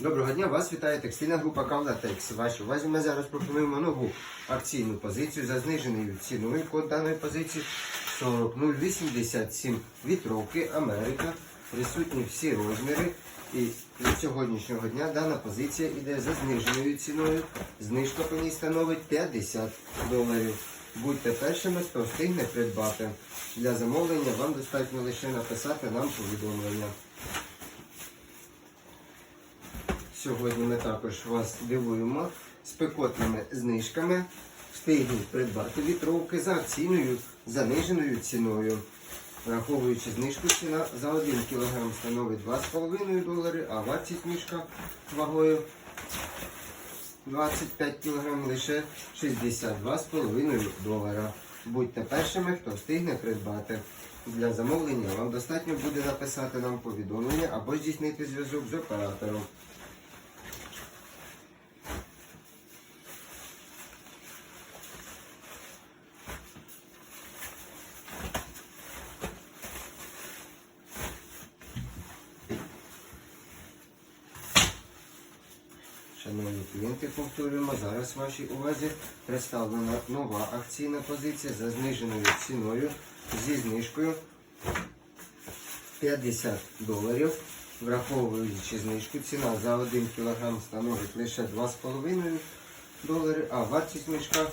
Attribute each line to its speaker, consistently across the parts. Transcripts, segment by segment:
Speaker 1: Доброго дня, вас вітає текстильна група Кавлатекс. Вашій увазі ми зараз пропонуємо нову акційну позицію за зниженою ціною. Код даної позиції 40087 вітровки Америка. Присутні всі розміри. І від сьогоднішнього дня дана позиція йде за зниженою ціною. Знижка по ній становить 50 доларів. Будьте першими, хто встигне придбати. Для замовлення вам достатньо лише написати нам повідомлення. Сьогодні ми також вас дивуємо спекотними знижками. Встигніть придбати вітровки за акційною заниженою ціною. Враховуючи знижку, ціна за 1 кг становить 2,5 долари, а вартість мішка вагою 25 кг лише 62,5 долара. Будьте першими, хто встигне придбати. Для замовлення вам достатньо буде написати нам повідомлення або здійснити зв'язок з оператором. Шановні клієнти, повторюємо, зараз вашій увазі представлена нова акційна позиція за зниженою ціною зі знижкою 50 доларів. Враховуючи знижку, ціна за 1 кг становить лише 2,5 долари, а вартість мішка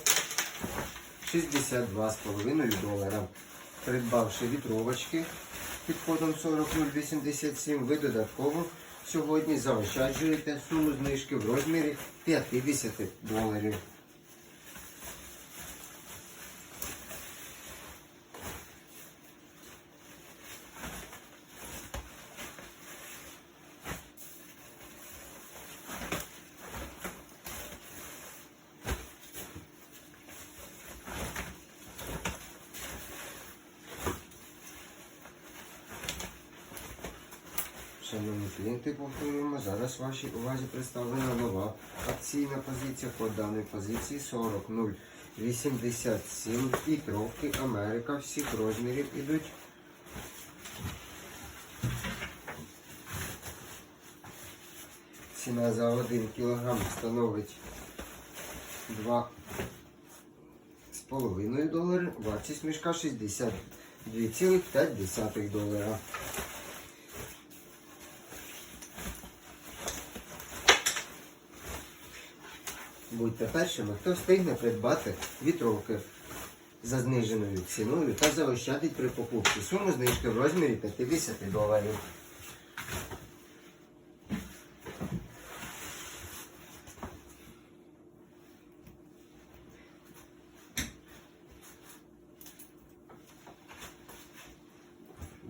Speaker 1: 62,5 долара. Придбавши вітровочки під кодом 40087, ви додатково сьогодні заощаджуєте суму знижки в розмірі 50 доларів. Шановні клієнти, повторюємо, зараз вашій увазі представлена нова акційна позиція. По даної позиції 40,087 і тровки Америка всіх розмірів ідуть. Ціна за 1 кг становить 2,5 долари, вартість мішка 62,5 долара. Будьте першими, хто встигне придбати вітровки за зниженою ціною та заощадить при покупці суму знижки в розмірі 50 доларів.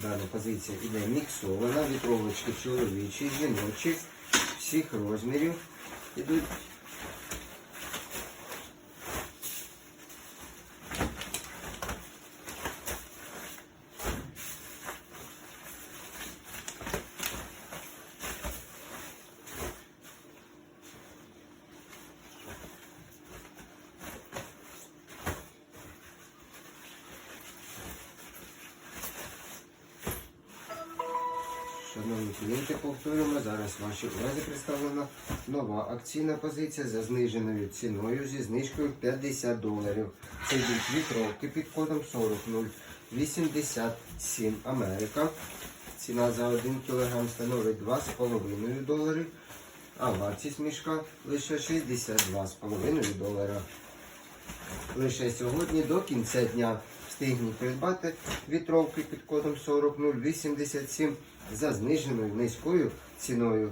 Speaker 1: Дана позиція іде міксована, вітровочки чоловічі, жіночі, всіх розмірів ідуть. Шановні клієнти, повторюємо, зараз вашій увазі представлена нова акційна позиція за зниженою ціною зі знижкою 50 доларів. Це йдуть вітровки під кодом 40087 Америка. Ціна за 1 кг становить 2,5 долари, а вартість мішка лише 62,5 долара. Лише сьогодні до кінця дня встигніть придбати вітровки під кодом 40087 за зниженою низькою ціною.